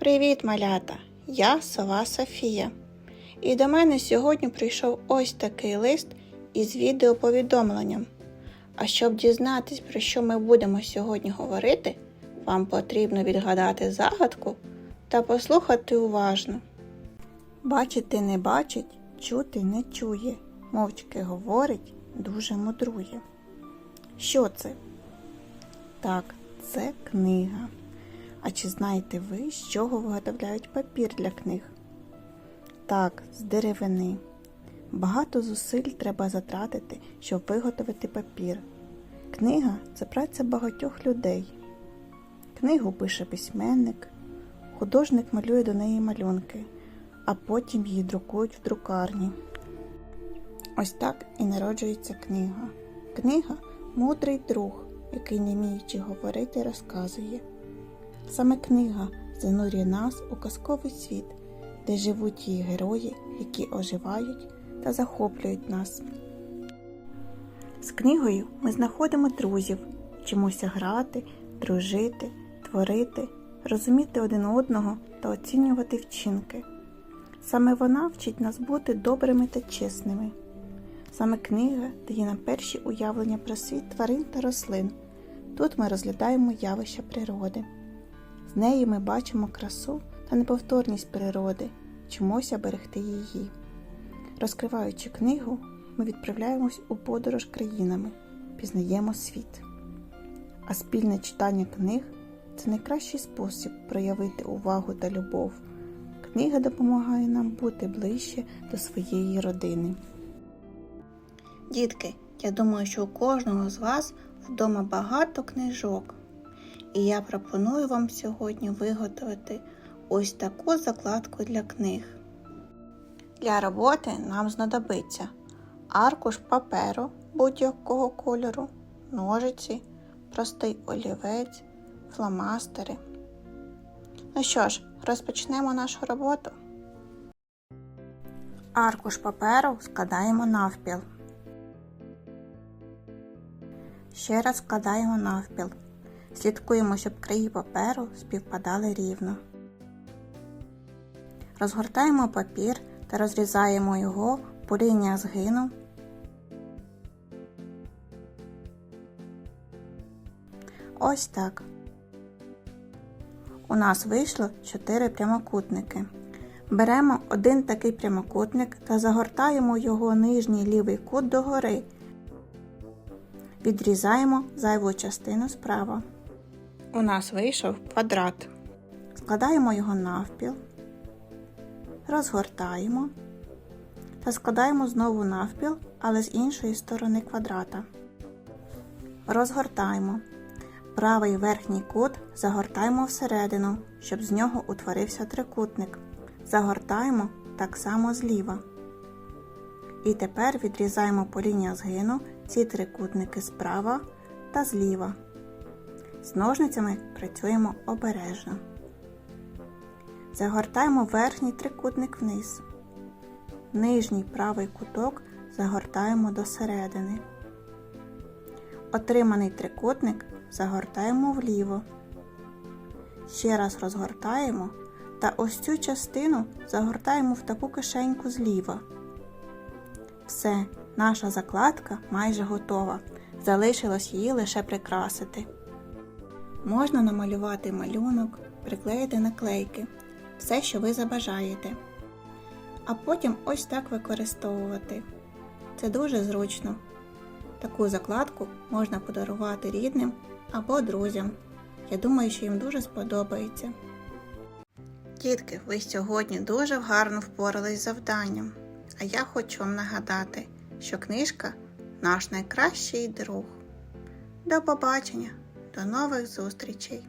Привіт, малята! Я сова Софія. І до мене сьогодні прийшов ось такий лист із відеоповідомленням. А щоб дізнатись, про що ми будемо сьогодні говорити, вам потрібно відгадати загадку та послухати уважно. Бачити не бачить, чути не чує, мовчки говорить, дуже мудрує. Що це? Так, це книга. А чи знаєте ви, з чого виготовляють папір для книг? Так, з деревини. Багато зусиль треба затратити, щоб виготовити папір. Книга це праця багатьох людей. Книгу пише письменник, художник малює до неї малюнки, а потім її друкують в друкарні. Ось так і народжується книга. Книга мудрий друг, який, не вміючи говорити, розказує. Саме книга занурює нас у казковий світ, де живуть її герої, які оживають та захоплюють нас. З книгою ми знаходимо друзів, вчимося грати, дружити, творити, розуміти один одного та оцінювати вчинки. Саме вона вчить нас бути добрими та чесними. Саме книга дає нам перші уявлення про світ тварин та рослин. Тут ми розглядаємо явища природи. З нею ми бачимо красу та неповторність природи, вчимося берегти її. Розкриваючи книгу, ми відправляємось у подорож країнами, пізнаємо світ. А спільне читання книг це найкращий спосіб проявити увагу та любов. Книга допомагає нам бути ближче до своєї родини. Дітки, я думаю, що у кожного з вас вдома багато книжок. І я пропоную вам сьогодні виготовити ось таку закладку для книг. Для роботи нам знадобиться аркуш паперу будь-якого кольору, ножиці, простий олівець, фломастери. Ну що ж, розпочнемо нашу роботу. Аркуш паперу складаємо навпіл. Ще раз складаємо навпіл. Слідкуємо, щоб краї паперу співпадали рівно. Розгортаємо папір та розрізаємо його по лінія згину. Ось так. У нас вийшло 4 прямокутники. Беремо один такий прямокутник та загортаємо його нижній лівий кут догори. Відрізаємо зайву частину справа. У нас вийшов квадрат. Складаємо його навпіл, розгортаємо та складаємо знову навпіл, але з іншої сторони квадрата. Розгортаємо. Правий верхній кут загортаємо всередину, щоб з нього утворився трикутник. Загортаємо так само зліва. І тепер відрізаємо по лінії згину ці трикутники справа та зліва. З ножницями працюємо обережно. Загортаємо верхній трикутник вниз. Нижній правий куток загортаємо до середини. Отриманий трикутник загортаємо вліво. Ще раз розгортаємо та ось цю частину загортаємо в таку кишеньку зліва. Все, наша закладка майже готова. Залишилось її лише прикрасити. Можна намалювати малюнок, приклеїти наклейки, все, що ви забажаєте. А потім ось так використовувати. Це дуже зручно. Таку закладку можна подарувати рідним або друзям. Я думаю, що їм дуже сподобається. Дітки, ви сьогодні дуже гарно впорались з завданням. А я хочу вам нагадати, що книжка наш найкращий друг. До побачення! До нових зустрічей!